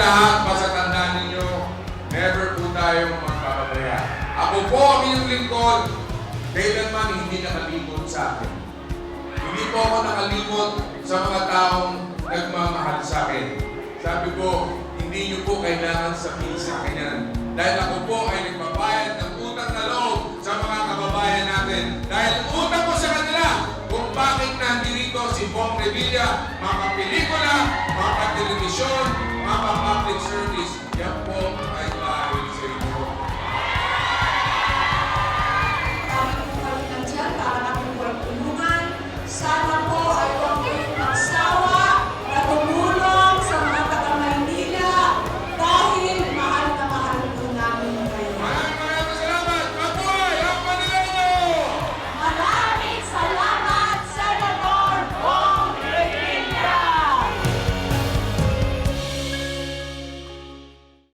lahat, basta tandaan ninyo, never po tayong magpapabaya. Ako po ang iyong lingkod, kailanman hindi nakalimot sa akin. Hindi po ako nakalimot sa mga taong nagmamahal sa akin. Sabi ko, hindi niyo po kailangan sabihin sa akin yan. Dahil ako po ay nagbabayad ng utang na loob sa mga kababayan natin. Dahil utang ko sa kanila kung bakit nandito si Bong Revilla, mga pelikula, mga television, yan po